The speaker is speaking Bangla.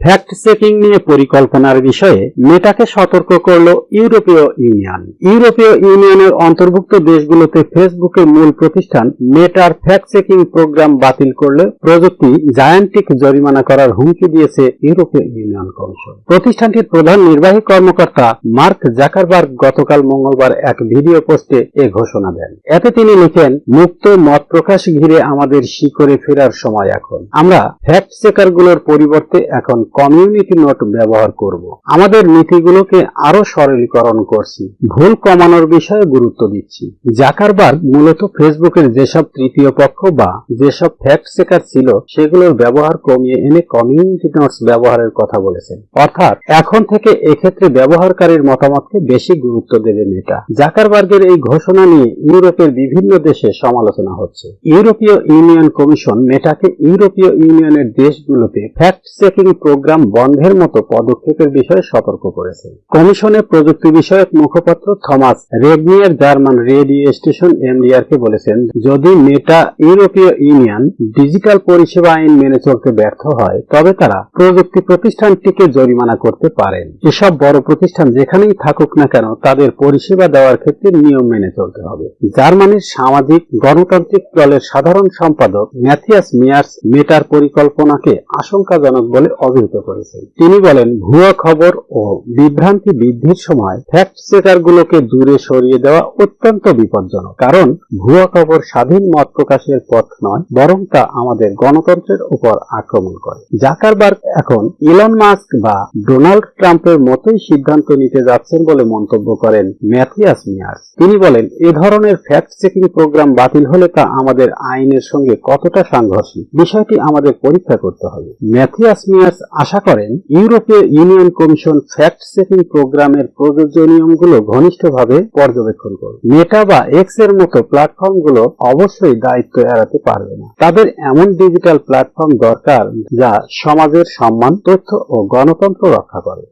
ফ্যাক্ট চেকিং নিয়ে পরিকল্পনার বিষয়ে মেটাকে সতর্ক করল ইউরোপীয় ইউনিয়ন। ইউরোপীয় ইউনিয়নের অন্তর্ভুক্ত দেশগুলোতে ফেসবুকের মূল প্রতিষ্ঠান মেটার ফ্যাক্ট চেকিং প্রোগ্রাম বাতিল করলে প্রযুক্তি জায়ান্টিক জরিমানা করার হুমকি দিয়েছে ইউরোপীয় ইউনিয়ন কমিশন। প্রতিষ্ঠানটির প্রধান নির্বাহী কর্মকর্তা মার্ক জাকারবার্গ গতকাল মঙ্গলবার এক ভিডিও পোস্টে এ ঘোষণা দেন। এতে তিনি লিখেন, মুক্ত মত প্রকাশ ঘিরে আমাদের শিকড়ে ফেরার সময় এখন। আমরা ফ্যাক্ট চেকারগুলোর পরিবর্তে এখন কমিউনিটি নোট ব্যবহার করব। আমাদের নীতিগুলোকে আরও সরলীকরণ করছি। ভুল কমানোর বিষয়ে গুরুত্ব দিচ্ছি। জাকারবার্গ মূলত ফেসবুকের যেসব তৃতীয় পক্ষ বা যেসব ফ্যাক্ট চেকার ছিল, সেগুলোর ব্যবহার কমিয়ে এনে কমিউনিটি নোটস ব্যবহারের কথা বলেছেন। অর্থাৎ এখন থেকে এক্ষেত্রে ব্যবহারকারীর মতামতকে বেশি গুরুত্ব দেবে মেটা। জাকারবার্গের এই ঘোষণা নিয়ে ইউরোপের বিভিন্ন দেশে সমালোচনা হচ্ছে। ইউরোপীয় ইউনিয়ন কমিশন মেটাকে ইউরোপীয় ইউনিয়নের দেশগুলোতে ফ্যাক্ট চেকিং প্রোগ্রাম বন্ধের মতো পদক্ষেপের বিষয়ে সতর্ক করেছে। কমিশনের প্রযুক্তি বিষয়ক মুখপাত্র Thomas Regnier German radio station MDR কে বলেছেন, যদি মেটা ইউরোপীয় ইউনিয়ন ডিজিটাল পরিষেবা আইন মেনে চলতে ব্যর্থ হয়, তবে তারা প্রযুক্তি প্রতিষ্ঠানটিকে জরিমানা করতে পারেন। এসব বড় প্রতিষ্ঠান যেখানেই থাকুক না কেন, তাদের পরিষেবা দেওয়ার ক্ষেত্রে নিয়ম মেনে চলতে হবে। জার্মানির সামাজিক গণতান্ত্রিক দলের সাধারণ সম্পাদক ম্যাথিয়াস মিয়ার্স মেটার পরিকল্পনাকে আশঙ্কাজনক বলে অভিহিত করেছেন তিনি বলেন, ভুয়া খবর ও বিভ্রান্তি বৃদ্ধির সময় ফ্যাক্ট চেকারগুলোকে দূরে সরিয়ে দেওয়া অত্যন্ত বিপজ্জনক। কারণ, ভুয়া খবর স্বাধীন মত প্রকাশের পথ নয়, বরং তা আমাদের গণতন্ত্রের উপর আক্রমণ করে। জাকারবার্গ এখন ইলন মাস্ক বা ডোনাল্ড ট্রাম্পের মতোই সিদ্ধান্ত নিতে যাচ্ছেন বলে মন্তব্য করেন ম্যাথিয়াস মিয়ার্স। তিনি বলেন, এ ধরনের ফ্যাক্ট চেকিং প্রোগ্রাম বাতিল হলে তা আমাদের আইনের সঙ্গে কতটা সাংঘর্ষিক? বিষয়টি আমাদের পরীক্ষা করতে হবে। ম্যাথিয়াস মিয়ার্স আশা করেন, ইউরোপীয় ইউনিয়ন কমিশন ফ্যাক্ট চেকিং প্রোগ্রামের প্রযোজ্য নিয়মগুলো ঘনিষ্ঠভাবে পর্যবেক্ষণ করবে। মেটা বা এক্সের মতো প্ল্যাটফর্মগুলো অবশ্যই দায়িত্ব এড়াতে পারবে না। তাদের এমন ডিজিটাল প্ল্যাটফর্ম দরকার যা সমাজের সম্মান, তথ্য ও গণতন্ত্র রক্ষা করে।